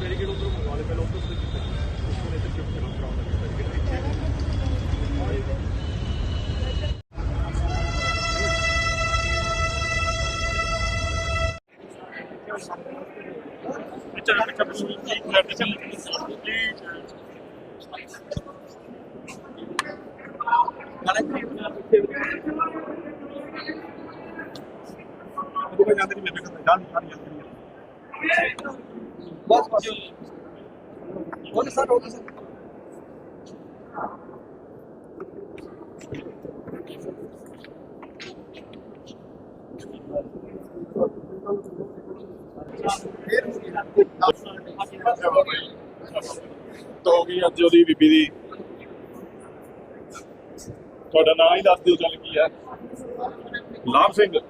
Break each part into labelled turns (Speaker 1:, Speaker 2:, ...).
Speaker 1: Barricade Thank you. to pick a street key, you have to tell me
Speaker 2: this is huge. बस Thank you.
Speaker 1: ਤਾਂ ਹੋ ਅੱਜ ਉਹਦੀ ਬੀਬੀ ਦੀ? ਤੁਹਾਡਾ ਨਾਂ ਹੀ ਦੱਸ ਦਿਓ ਚੱਲ ਕੀ ਹੈ। ਲਾਭ ਸਿੰਘ।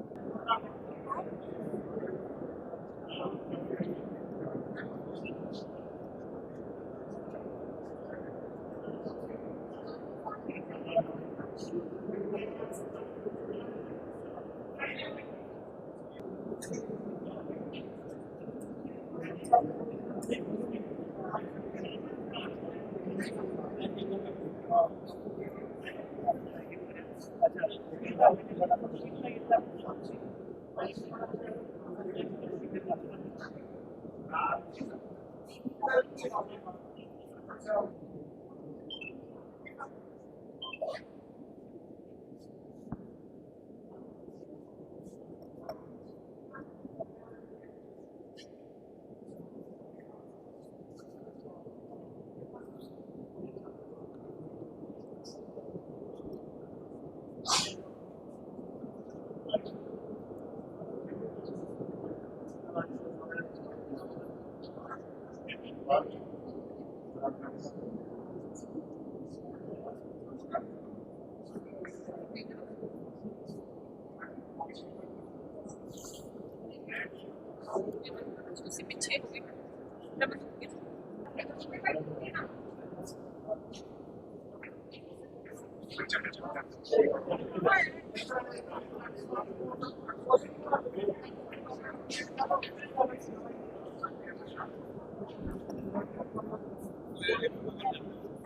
Speaker 3: ਤੁਸੀਂ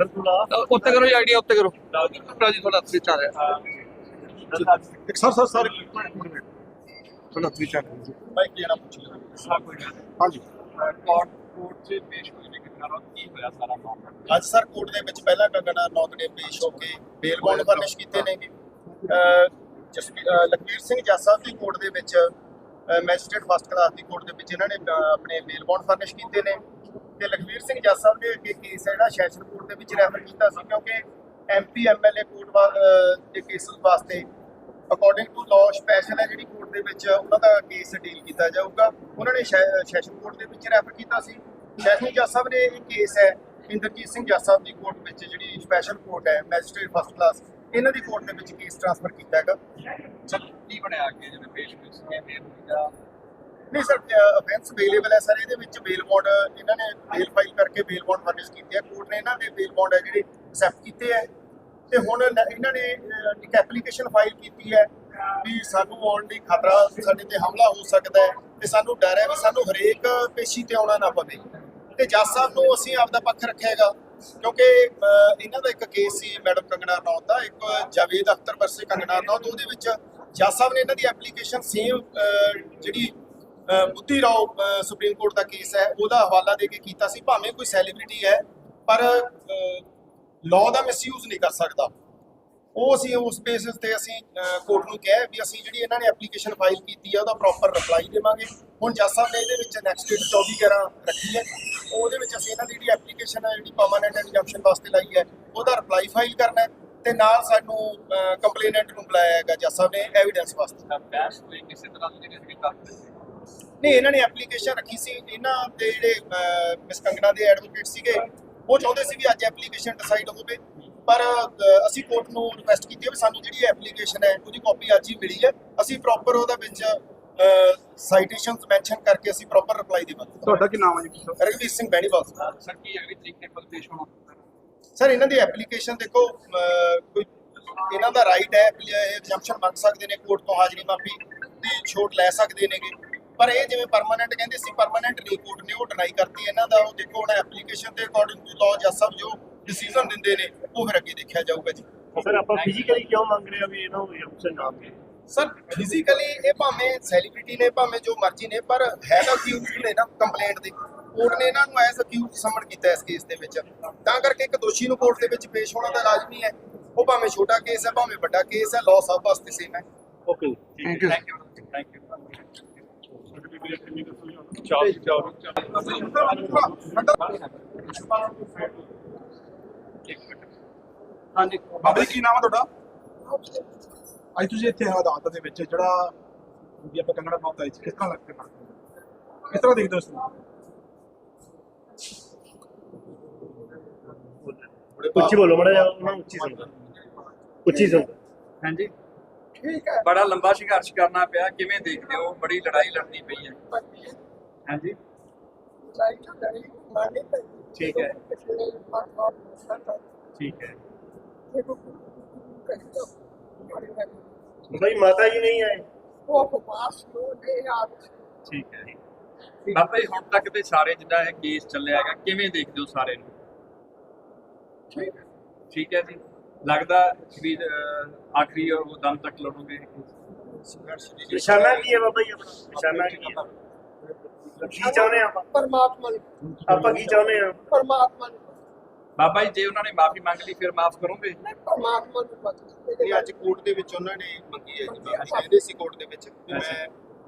Speaker 2: ਉੱਤੇ ਕਰੋ ਜੀ ਆਈਡੀਆ ਉੱਤੇ ਕਰੋ। ਰਾਜੀ ਥੋੜਾ ਹੱਥ ਵਿੱਚ ਆ ਰਿਹਾ।
Speaker 1: ਇੱਕ ਸਰ ਸਰ ਸਰ
Speaker 2: ਥੋੜਾ ਹੱਥ ਵਿੱਚ ਆ ਰਿਹਾ।
Speaker 1: ਭਾਈ ਕੀ ਨਾ ਪੁੱਛ ਲਿਆ?
Speaker 4: ਸਾ ਕੋਈ ਗੱਲ
Speaker 1: ਹਾਂਜੀ।
Speaker 4: ਕੋਰਟ ਕੋਰਟ 'ਚ ਪੇਸ਼ ਹੋਏ ਨੇ ਕਿੰਨਾ ਕੀ ਹੋਇਆ ਸਾਰਾ ਮਾਮਲਾ?
Speaker 5: ਅੱਜ ਸਰ ਕੋਰਟ ਦੇ ਵਿੱਚ ਪਹਿਲਾ ਕੰਗਣਾ ਨੌਕੜੇ ਪੇਸ਼ ਹੋ ਕੇ ਬੇਲ ਬੌਂਡ ਫਰਨਿਸ਼ ਕੀਤੇ ਨੇਗੇ। ਅਹ ਲਖਬੀਰ ਸਿੰਘ ਜੱਜ ਸਾਹਿਬ ਦੀ ਕੋਰਟ ਦੇ ਵਿੱਚ ਮੈਜਿਸਟ੍ਰੇਟ ਫਸਟ ਕਲਾਸ ਦੀ ਕੋਰਟ ਦੇ ਵਿੱਚ ਇਹਨਾਂ ਨੇ ਅਹ, ਆਪਣੇ ਬੇਲ ਬੌਂਡ ਫਰਨਿਸ਼ ਕੀਤੇ ਨੇ। ਤੇ ਲਖਬੀਰ ਸਿੰਘ ਜੱਜ ਸਾਹਿਬ ਨੇ ਅੱਗੇ ਕੇਸ ਹੈ ਜਿਹੜਾ ਸੈਸ਼ਨ ਕੋਰਟ ਦੇ ਵਿੱਚ ਰੈਫਰ ਕੀਤਾ ਸੀ ਕਿਉਂਕਿ ਐਮਪੀ ਐਮਐਲਏ ਕੋਰਟ ਵਾ- ਅਹ, ਦੇ ਕੇਸਿਸ ਵਾਸਤੇ ਅਕੋਰਡਿੰਗ ਟੂ ਲਾਅ ਸਪੈਸ਼ਲ ਹੈ ਜਿਹੜੀ ਕੋਰਟ ਦੇ ਵਿੱਚ ਉਹਨਾਂ ਦਾ ਕੇਸ ਡੀਲ ਕੀਤਾ ਜਾਊਗਾ। ਉਹਨਾਂ ਨੇ ਸੈਸ਼ਨ ਕੋਰਟ ਦੇ ਵਿੱਚ ਰੈਫਰ ਕੀਤਾ ਸੀ। ਸੈਸ਼ਨ ਜੱਜ ਸਾਹਿਬ ਨੇ ਇਹ ਕੇਸ ਹੈ ਇੰਦਰਜੀਤ ਸਿੰਘ ਜੱਜ ਸਾਹਿਬ ਦੀ ਕੋਰਟ ਵਿੱਚ ਜਿਹੜੀ ਸਪੈਸ਼ਲ ਕੋਰਟ ਹੈ ਮੈਜਿਸਟ੍ਰੇਟ ਫਸਟ ਕਲਾਸ ਇਹਨਾਂ ਦੀ ਕੋਰਟ ਦੇ ਵਿੱਚ ਕੇਸ ਟ੍ਰਾਂਸਫਰ ਕੀਤਾ ਹੈਗਾ।
Speaker 4: ਚਲ ਕੀ ਬਣਿਆ ਅੱਗੇ ਜਿਵੇਂ ਪੇਸ਼ ਹੋਏ ਸੀ ਬੇਲ ਹੋਈ ਜਾਂ
Speaker 5: ਨਹੀਂ ਸਰ ਅਫੈਂਸ ਅਵੇਲੇਬਲ ਹੈ ਸਰ, ਇਹਦੇ ਵਿੱਚ ਬੇਲ ਬੌਂਡ ਇਹਨਾਂ ਨੇ ਬੇਲ ਫਾਈਲ ਕਰਕੇ ਬੇਲ ਬੌਂਡ ਫਰਨਿਸ਼ ਕੀਤੇ ਹੈ ਕੋਰਟ ਨੇ ਇਹਨਾਂ ਦੇ ਬੇਲ ਬੌਂਡ ਹੈ ਜਿਹੜੇ ਅਸੈਪਟ ਕੀਤੇ ਹੈ ਤੇ ਹੁਣ ਇਹਨਾਂ ਨੇ ਇੱਕ ਐਪਲੀਕੇਸ਼ਨ ਫਾਈਲ ਕੀਤੀ ਹੈ ਵੀ ਸਾਨੂੰ ਆਉਣ ਦੀ ਖਤਰਾ ਸਾਡੇ ਤੇ ਹਮਲਾ ਹੋ ਸਕਦਾ ਹੈ ਤੇ ਸਾਨੂੰ ਡਰ ਹੈ ਵੀ ਸਾਨੂੰ ਹਰੇਕ ਪੇਸ਼ੀ ਤੇ ਆਉਣਾ ਨਾ ਪਵੇ। ਤੇ ਜੱਜ ਸਾਹਿਬ ਨੂੰ ਅਸੀਂ ਆਪਦਾ ਪੱਖ ਰੱਖਿਆਗਾ ਕਿਉਂਕਿ ਇਹਨਾਂ ਦਾ ਇੱਕ ਕੇਸ ਸੀ ਮੈਡਮ ਕੰਗਨਾ ਰਣੌਤ ਦਾ, ਇੱਕ ਜਾਵੇਦ ਅਖਤਰ ਵਰਸੇ ਕੰਗਨਾ ਰਣੌਤ, ਉਹਦੇ ਵਿੱਚ ਜੱਜ ਸਾਹਿਬ ਨੇ ਇਹਨਾਂ ਦੀ ਐਪਲੀਕੇਸ਼ਨ ਸੇਮ ਜਿਹੜੀ ਬੁੱਧੀ ਰਾਓ ਸੁਪਰੀਮ ਕੋਰਟ ਦਾ ਕੇਸ ਹੈ। ਉਹਦਾ ਹਵਾਲਾ ਦੇ ਕੇ ਕੀਤਾ ਸੀ। ਭਾਵੇਂ ਕੋਈ ਸੈਲੀਬ੍ਰਿਟੀ ਹੈ, ਪਰ ਲਾਅ ਦਾ ਮਿਸਯੂਜ਼ ਨਹੀਂ ਕਰ ਸਕਦਾ। ਉਹ ਅਸੀਂ ਉਸ ਬੇਸਿਸ ਤੇ ਅਸੀਂ ਕੋਰਟ ਨੂੰ ਕਿਹਾ ਵੀ ਅਸੀਂ ਜਿਹੜੀ ਇਹਨਾਂ ਨੇ ਐਪਲੀਕੇਸ਼ਨ ਫਾਈਲ ਕੀਤੀ ਹੈ ਉਹਦਾ ਪ੍ਰੋਪਰ ਰਿਪਲਾਈ ਦੇਵਾਂਗੇ। ਹੁਣ ਜੱਜ ਸਾਹਿਬ ਨੇ ਇਹਦੇ ਵਿੱਚ ਨੈਕਸਟ ਡੇਟ 24 11 ਰੱਖੀ ਹੈ। ਉਹਦੇ ਵਿੱਚ ਅਸੀਂ ਇਹਨਾਂ ਦੀ ਜਿਹੜੀ ਐਪਲੀਕੇਸ਼ਨ ਹੈ, ਜਿਹੜੀ ਪਰਮਾਨੈਂਟ ਇੰਜੰਕਸ਼ਨ ਵਾਸਤੇ ਲਾਈ ਹੈ, ਉਹਦਾ ਰਿਪਲਾਈ ਫਾਈਲ ਕਰਨਾ ਹੈ ਤੇ ਨਾਲ ਸਾਨੂੰ ਕੰਪਲੇਨੈਂਟ ਨੂੰ ਬੁਲਾਇਆ ਹੈਗਾ ਜੱਜ ਸਾਹਿਬ ਨੇ ਐਵੀਡੈਂਸ ਵਾਸਤੇ।
Speaker 4: ਬਹਿਸ ਹੋਈ ਕਿਸੇ ਤਰ੍ਹਾਂ ਦੀ ਜਿਹੜੀ ਸੀਗੀ ਤੱਕ
Speaker 5: ਨਹੀਂ ਇਹਨਾਂ ਨੇ ਐਪਲੀਕੇਸ਼ਨ ਰੱਖੀ ਸੀ। ਇਹਨਾਂ ਦੇ ਜਿਹੜੇ ਮਿਸ ਕੰਗਣਾ ਦੇ ਐਡਵੋਕੇਟ ਸੀਗੇ ਉਹ ਚਾਹੁੰਦੇ ਸੀ ਵੀ ਅੱਜ ਐਪਲੀਕੇਸ਼ਨ ਡਿਸਾਈਡ ਹੋਵੇ। ਪਰ ਅਸੀਂ ਕੋਰਟ ਨੂੰ ਰਿਕੁਐਸਟ ਕੀਤੀ ਹੈ ਵੀ ਸਾਨੂੰ ਜਿਹੜੀ ਐਪਲੀਕੇਸ਼ਨ ਹੈ ਉਹਦੀ ਕਾਪੀ ਅੱਜ ਹੀ ਮਿਲੀ ਹੈ। ਅਸੀਂ ਪ੍ਰੋਪਰ ਉਹਦਾ ਵਿੱਚ ਸਾਈਟੇਸ਼ਨਸ ਮੈਂਸ਼ਨ ਕਰਕੇ ਅਸੀਂ ਪ੍ਰੋਪਰ ਰਿਪਲਾਈ ਦੇਵਾਂਗੇ।
Speaker 3: ਤੁਹਾਡਾ ਕੀ ਨਾਮ ਹੈ ਜੀ?
Speaker 5: ਰਗਵੀਰ ਸਿੰਘ ਬੈਣੀਵਾਲ।
Speaker 4: ਸਰ ਕੀ ਅਗਲੀ ਤਰੀਕ ਤੇ ਪੇਸ਼ ਹੋਣਾ?
Speaker 5: ਸਰ ਇਹਨਾਂ ਦੀ ਐਪਲੀਕੇਸ਼ਨ ਦੇਖੋ ਕੋਈ ਇਹਨਾਂ ਦਾ ਰਾਈਟ ਹੈ ਐਗਜ਼ੈਂਪਸ਼ਨ ਮੰਗ ਸਕਦੇ ਨੇ ਕੋਰਟ ਤੋਂ ਹਾਜ਼ਰੀ ਮਾਫੀ ਦੀ ਛੋਟ ਲੈ ਸਕਦੇ ਨੇਗੇ। ਪਰ ਇਹ ਜਿਵੇਂ ਪਰਮਾਨੈਂਟ ਕਹਿੰਦੇ ਸੀ ਪਰਮਾਨੈਂਟ ਨਹੀਂ ਕੋਰਟ ਨੇ ਉਹ ਡਿਨਾਈ ਕਰਤੀ ਇਹਨਾਂ ਦਾ ਉਹ ਦੇਖੋ ਹੁਣ ਐਪਲੀਕੇਸ਼ਨ ਦੇ ਅਕੋਰਡਿੰਗ ਟੂ ਲਾਅ ਜੱਜ ਸਾਹਿਬ ਜੋ ਡਿਸੀਜਨ ਦਿੰਦੇ ਨੇ ਉਹ ਫਿਰ ਅੱਗੇ ਦੇਖਿਆ ਜਾਊਗਾ ਜੀ।
Speaker 1: ਸਰ ਆਪਾਂ ਫਿਜ਼ੀਕਲੀ ਕਿਉਂ ਮੰਗ ਰਹੇ ਆ ਵੀ ਇਹਨਾਂ ਨੂੰ ਐਕਸ਼ਨ ਨਾ ਮਿਲੇ
Speaker 5: ਸਰ ਫਿਜ਼ੀਕਲੀ ਇਹ ਭਾਵੇਂ ਸੈਲੀਬ੍ਰਿਟੀ ਨੇ ਭਾਵੇਂ ਜੋ ਮਰਜ਼ੀ ਨੇ ਪਰ ਹੈ ਤਾਂ ਅਕਿਊਜ਼ਡ ਨੇ ਨਾ ਕੰਪਲੇਂਟ ਦੇ ਕੋਰਟ ਨੇ ਇਹਨਾਂ ਨੂੰ ਐਜ਼ ਅਕਿਊਜ਼ਡ ਸਮਨ ਕੀਤਾ ਇਸ ਕੇਸ ਦੇ ਵਿੱਚ। ਤਾਂ ਕਰਕੇ ਇੱਕ ਦੋਸ਼ੀ ਨੂੰ ਕੋਰਟ ਦੇ ਵਿੱਚ ਪੇਸ਼ ਹੋਣਾ ਤਾਂ ਲਾਜ਼ਮੀ ਹੈ। ਉਹ ਭਾਵੇਂ ਛੋਟਾ ਕੇਸ ਹੈ ਭਾਵੇਂ ਵੱਡਾ ਕੇਸ ਹੈ ਲਾਅ ਸਭ ਵਾਸਤੇ ਸੇਮ ਹੈ।
Speaker 1: Okay
Speaker 2: thank you
Speaker 4: thank you thank you
Speaker 1: ਚਾਲ ਚਾਲ
Speaker 4: ਹਾਂਜੀ।
Speaker 3: ਬਾਬਾ ਜੀ ਕੀ ਨਾਮ ਹੈ ਤੁਹਾਡਾ? ਅੱਜ ਤੁਸੀਂ ਇੱਥੇ ਹੋ ਅਦਾਲਤ ਦੇ ਵਿੱਚ ਜਿਹੜਾ ਵੀ ਆਪਾਂ ਕੰਗਣਾ ਪਾਉਂਦਾ ਆਈ ਸੀ ਕਿਸ ਤਰ੍ਹਾਂ ਲੱਗਦਾ ਕਿਸ ਤਰ੍ਹਾਂ ਦੇਖਦੇ ਹੋ ਇਸ ਨੂੰ?
Speaker 1: ਉੱਚੀ ਬੋਲੋ ਮੜਾ ਜਾ ਉੱਚੀ ਸੁਣਦਾ ਉੱਚੀ ਸੁਣ।
Speaker 4: ਹਾਂਜੀ। ਠੀਕ ਹੈ। ਬੜਾ ਲੰਬਾ ਸੰਘਰਸ਼ ਕਰਨਾ ਪਿਆ ਕਿਵੇਂ ਦੇਖਦੇ ਹੋ? ਬੜੀ ਲੜਾਈ ਲੜਨੀ ਪਈ ਹੈ। ਹਾਂਜੀ। ਠੀਕ ਹੈ। ਠੀਕ ਹੈ।
Speaker 1: ਭਾਈ ਮਾਤਾ ਜੀ ਨਹੀਂ ਆਏ।
Speaker 4: ਠੀਕ ਹੈ। ਬਾਬਾ ਜੀ ਹੁਣ ਤੱਕ ਤੇ ਸਾਰੇ ਜਿੱਦਾਂ ਇਹ ਕੇਸ ਚੱਲਿਆ ਹੈਗਾ ਕਿਵੇਂ ਦੇਖਦੇ ਹੋ ਸਾਰੇ ਨੂੰ? ਠੀਕ ਹੈ ਜੀ। ਲੱਗਦਾ ਵੀ ਆਖਰੀ ਉਹ ਦਮ ਤੱਕ ਲੜੋਗੇ।
Speaker 1: ਨਿਸ਼ਾਨਾ ਕੀ ਹੈ ਬਾਬਾ ਜੀ ਆਪਣਾ? ਨਿਸ਼ਾਨਾ ਕੀ ਹੈ? ਕੀ ਚਾਹੁੰਦੇ ਆਪਾਂ?
Speaker 6: ਪਰਮਾਤਮਾ ਨੂੰ।
Speaker 1: ਆਪਾਂ ਕੀ ਚਾਹੁੰਦੇ ਆ?
Speaker 6: ਪਰਮਾਤਮਾ ਨੂੰ।
Speaker 4: ਬਾਬਾ ਜੀ ਜੇ ਉਹਨਾਂ ਨੇ ਮਾਫੀ ਮੰਗ ਲਈ ਫਿਰ ਮਾਫ ਕਰੋਗੇ?
Speaker 6: ਨਹੀਂ ਪਰਮਾਤਮਾ ਨੂੰ ਪਤਾ
Speaker 5: ਇਹ ਅੱਜ ਕੋਰਟ ਦੇ ਵਿੱਚ ਉਹਨਾਂ ਨੇ ਮੰਗੀ ਹੈ ਜੀ ਮਾਫੀ ਕਹਿੰਦੇ ਸੀ ਕੋਰਟ ਦੇ ਵਿੱਚ ਮੈਂ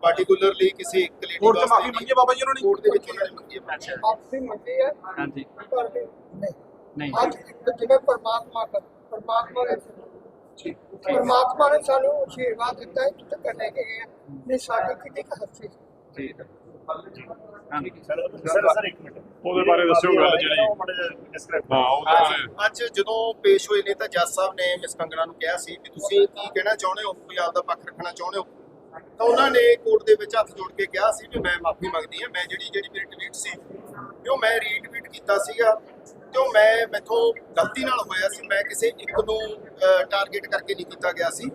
Speaker 5: ਪਾਰਟਿਕੂਲਰਲੀ ਕਿਸੇ ਇੱਕ ਲੇਡੀ
Speaker 3: ਕੋਰਟ ਮਾਫੀ ਮੰਗੀ ਹੈ ਬਾਬਾ ਜੀ ਉਹਨਾਂ ਨੇ?
Speaker 5: ਕੋਰਟ ਦੇ ਵਿੱਚ ਉਹਨਾਂ ਨੇ ਮੰਗੀ ਹੈ।
Speaker 4: ਅੱਛਾ
Speaker 6: ਆਪਸੇ ਮੰਗੀ ਹੈ।
Speaker 4: ਹਾਂਜੀ।
Speaker 6: ਪਰ ਨਹੀਂ
Speaker 4: ਨਹੀਂ।
Speaker 6: ਅੱਜ ਜਿਵੇਂ ਪਰਮਾਤਮਾ ਕਰ। ਪਰਮਾਤਮਾ ਨੇ ਪਰਮਾਤਮਾ ਨੇ ਸਾਨੂੰ ਆਸ਼ੀਰਵਾਦ ਦਿੱਤਾ ਹੈ ਤੁਸੀਂ ਕਰਨੇ ਕੇ ਗਏ ਨੇ ਸਾਡੀ ਕਿੰਨੀ ਕੁ ਹੱਸੀ
Speaker 4: ਠੀਕ ਹੈ। ਹਾਂਜੀ
Speaker 1: ਸਰ ਸਰ ਸਰ ਇੱਕ ਮਿੰਟ।
Speaker 7: ਉਹਦੇ ਬਾਰੇ ਦੱਸਿਓ ਗੱਲ ਜਿਹੜੀ।
Speaker 1: ਡਿਸਕ੍ਰਾਈਬ
Speaker 7: ਹਾਂ ਉਹ ਤਾਂ ਹੈ।
Speaker 5: ਅੱਜ ਜਦੋਂ ਪੇਸ਼ ਹੋਏ ਨੇ ਤਾਂ ਜੱਜ ਸਾਹਿਬ ਨੇ ਮਿਸ ਕੰਗਣਾ ਨੂੰ ਕਿਹਾ ਸੀ ਤੁਸੀਂ ਕੀ ਕਹਿਣਾ ਚਾਹੁੰਦੇ ਹੋ ਕੋਈ ਆਪਦਾ ਪੱਖ ਰੱਖਣਾ ਚਾਹੁੰਦੇ ਹੋ? ਤਾਂ ਉਹਨਾਂ ਨੇ ਕੋਰਟ ਦੇ ਵਿੱਚ ਹੱਥ ਜੋੜ ਕੇ ਕਿਹਾ ਸੀ ਵੀ ਮੈਂ ਮਾਫੀ ਮੰਗਦੀ ਹਾਂ ਮੈਂ ਜਿਹੜੀ ਜਿਹੜੀ ਮੇਰੀ ਟਵੀਟ ਸੀ ਉਹ ਮੈਂ ਰੀਟਵੀਟ ਕੀਤਾ ਸੀਗਾ। ਤੇ ਮੈਂ ਮੈਥੋਂ ਗਲਤੀ ਨਾਲ ਹੋਇਆ ਸੀ, ਮੈਂ ਕਿਸੇ ਇੱਕ ਨੂੰ ਟਾਰਗੇਟ ਕਰਕੇ ਨਹੀਂ ਕੀਤਾ ਗਿਆ ਸੀ।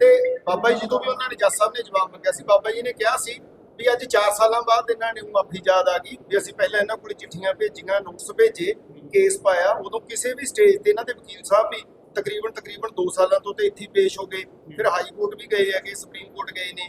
Speaker 5: ਤੇ ਬਾਬਾ ਜੀ ਜਦੋਂ ਵੀ ਉਹਨਾਂ ਨੇ ਜੱਜ ਸਾਹਿਬ ਨੇ ਜਵਾਬ ਮੰਗਿਆ ਸੀ, ਬਾਬਾ ਜੀ ਨੇ ਕਿਹਾ ਸੀ ਵੀ ਅੱਜ 4 ਸਾਲਾਂ ਬਾਅਦ ਇਹਨਾਂ ਨੇ ਮਾਫੀ ਯਾਦ ਆ ਗਈ ਵੀ ਅਸੀਂ ਪਹਿਲਾਂ ਇਹਨਾਂ ਕੋਲ ਚਿੱਠੀਆਂ ਭੇਜੀਆਂ ਨੋਟਿਸ ਭੇਜੇ ਕੇਸ ਪਾਇਆ, ਉਦੋਂ ਕਿਸੇ ਵੀ ਸਟੇਜ ਤੇ ਇਹਨਾਂ ਦੇ ਵਕੀਲ ਸਾਹਿਬ ਵੀ ਤਕਰੀਬਨ ਤਕਰੀਬਨ 2 ਸਾਲਾਂ ਤੋਂ ਤੇ ਇੱਥੇ ਪੇਸ਼ ਹੋ ਗਏ। ਫਿਰ ਹਾਈ ਕੋਰਟ ਵੀ ਗਏ ਹੈਗੇ ਸੁਪਰੀਮ ਕੋਰਟ ਗਏ ਨੇ।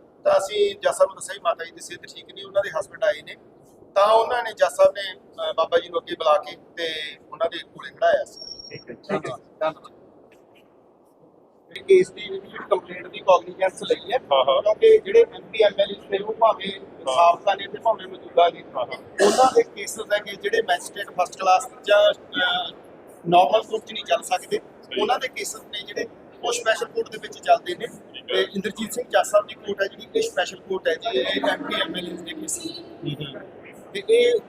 Speaker 5: ਤਾਂ ਅਸੀਂ ਜੱਜ ਸਾਹਿਬ ਨੂੰ ਦੱਸਿਆ ਵੀ ਮਾਤਾ ਜੀ ਦੀ ਸਿਹਤ ਠੀਕ ਨਹੀਂ ਉਹਨਾਂ ਦੇ ਹਸਬੰਡ ਆਏ ਨੇ। ਤਾਂ ਉਹਨਾਂ ਨੇ ਜੱਜ ਸਾਹਿਬ ਨੇ ਬਾਬਾ ਜੀ ਨੂੰ ਅੱਗੇ ਬੁਲਾ ਕੇ ਤੇ ਉਹਨਾਂ ਦੇ ਕੋਲੇ ਖੜਾਇਆ ਸੀ।
Speaker 1: ਠੀਕ ਹੈ
Speaker 4: ਠੀਕ ਹੈ ਧੰਨਵਾਦ।
Speaker 5: ਜਿਹੜੀ ਕੇਸ ਦੀ ਜਿਹੜੀ ਕੰਪਲੇਂਟ ਦੀ ਕੌਗਨੀਜੈਂਸ ਲਈ ਹੈ
Speaker 7: ਹਾਂ, ਹਾਂ।
Speaker 5: ਕਿਉਂਕਿ ਜਿਹੜੇ ਐਮਪੀ ਐਮਐਲਏ ਨੇ ਉਹ ਭਾਵੇਂ ਸਾਬਕਾ ਨੇ ਤੇ ਭਾਵੇਂ ਮੌਜੂਦਾ ਨੇ ਉਹਨਾਂ ਦੇ ਕੇਸਸ ਹੈਗੇ ਜਿਹੜੇ ਮੈਜਿਸਟ੍ਰੇਟ ਫਸਟ ਕਲਾਸ ਜਾਂ ਨਾਰਮਲ ਕੋਰਟ 'ਚ ਨਹੀਂ ਚੱਲ ਸਕਦੇ ਉਹਨਾਂ ਦੇ ਕੇਸਸ ਨੇ ਜਿਹੜੇ ਉਹ ਸਪੈਸ਼ਲ ਕੋਰਟ ਦੇ ਵਿੱਚ ਚੱਲਦੇ ਨੇ। ਤੇ ਇੰਦਰਜੀਤ ਸਿੰਘ ਜੱਜ ਸਾਹਿਬ ਦੀ ਕੋਰਟ ਹੈ ਜਿਹੜੀ ਇਹ ਸਪੈਸ਼ਲ ਕੋਰਟ ਹੈ ਜੀ ਇਹ ਐਮਪੀ ਐਮਐਲਏ ਦੇ ਕੇਸ ਤੇ ਇਹ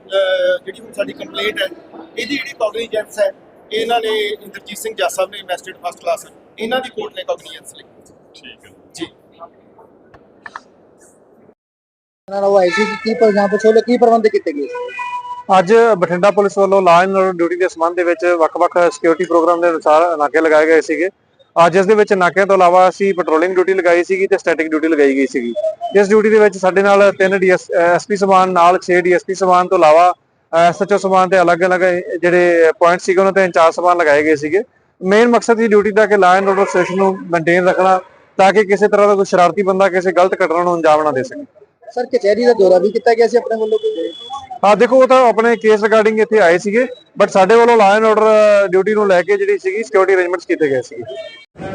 Speaker 5: ਜਿਹੜੀ ਹੁਣ ਸਾਡੀ ਕੰਪਲੇਂਟ ਹੈ ਇਹਦੀ ਜਿਹੜੀ ਕੌਗਨੀਜੈਂਸ ਹੈ ਇਹਨਾਂ ਨੇ ਇੰਦਰਜੀਤ ਸਿੰਘ ਜੱਜ ਸਾਹਿਬ ਨੇ ਇਨਵੈਸਟਡ ਫਸਟ ਕਲਾਸ ਇਹਨਾਂ ਦੀ ਕੋਰਟ ਨੇ ਕੌਗਨੀਅੰਸ ਲਈ।
Speaker 7: ਠੀਕ ਹੈ।
Speaker 5: ਜੀ।
Speaker 8: ਨਾਲ ਉਹ ਆਈ ਸੀ ਕਿ ਕੀ ਪਰ ਜਾਂ ਪੁੱਛੋ ਕੀ ਪ੍ਰਬੰਧ ਕੀਤੇ ਗਏ
Speaker 9: ਅੱਜ ਬਠਿੰਡਾ ਪੁਲਿਸ ਵੱਲੋਂ ਲਾਅ ਐਂਡ ਆਰਡਰ ਡਿਊਟੀ ਦੇ ਸੰਬੰਧ ਦੇ ਵਿੱਚ ਵੱਖ-ਵੱਖ ਸਿਕਿਉਰਿਟੀ ਪ੍ਰੋਗਰਾਮ ਦੇ ਅਨੁਸਾਰ ਨਾਕੇ ਲਗਾਏ ਗਏ ਸੀਗੇ। ਅੱਜ ਦੇ ਵਿੱਚ ਨਾਕਿਆਂ ਤੋਂ ਇਲਾਵਾ ਅਸੀਂ ਪੈਟਰੋਲਿੰਗ ਡਿਊਟੀ ਲਗਾਈ ਸੀਗੀ ਤੇ ਸਟੈਟਿਕ ਡਿਊਟੀ ਲਗਾਈ ਗਈ ਸੀਗੀ। ਇਸ ਡਿਊਟੀ ਦੇ ਵਿੱਚ ਸਾਡੇ ਨਾਲ ਤਿੰਨ ਡੀਐਸ ਐਸਪੀ ਸਮਾਨ, ਨਾਲ 6 ਡੀਐਸਪੀ ਸਮਾਨ ਤੋਂ ਇਲਾਵਾ ਐਸਐਚਓ ਸਮਾਨ ਤੇ ਅਲੱਗ-ਅਲੱਗ ਜਿਹੜੇ ਪੁਆਇੰਟ ਸੀਗੇ ਉਹਨਾਂ ਤੇ ਇੰਚਾਰਜ ਸਮਾਨ ਲਗਾਏ ਗਏ ਸੀਗੇ। ਮੇਨ ਮਕਸਦ ਸੀ ਡਿਊਟੀ ਦਾ ਕਿ ਲਾਅ ਐਂਡ ਆਰਡਰ ਸਿਚੁਏਸ਼ਨ ਨੂੰ ਮੇਨਟੇਨ ਰੱਖਣਾ, ਤਾਂ ਕਿ ਕਿਸੇ ਤਰ੍ਹਾਂ ਦਾ ਕੋਈ ਸ਼ਰਾਰਤੀ ਬੰਦਾ ਕਿਸੇ ਗਲਤ ਘਟਨਾ ਨੂੰ ਅੰਜਾਮ ਨਾ ਦੇ ਸਕੇ।
Speaker 8: ਸਰ, ਕਚਹਿਰੀ ਦਾ ਦੌਰਾ ਵੀ ਕੀਤਾ ਗਿਆ ਸੀ ਆਪਣੇ ਵੱਲੋਂ? ਕੋਈ
Speaker 9: ਹਾਂ, ਦੇਖੋ, ਉਹ ਤਾਂ ਆਪਣੇ ਕੇਸ ਰਿਗਾਰਡਿੰਗ ਇੱਥੇ ਆਏ ਸੀਗੇ ਬਟ ਸਾਡੇ ਵੱਲੋਂ ਲਾਅ ਐਂਡ ਆਰਡਰ ਡਿਊਟੀ ਨੂੰ ਲੈ ਕੇ ਜਿਹੜੀ ਸੀਗੀ ਸਿਕਿਉਰਿਟੀ ਅਰੇਂਜਮੈਂਟਸ ਕੀਤੇ ਗਏ ਸੀਗੇ।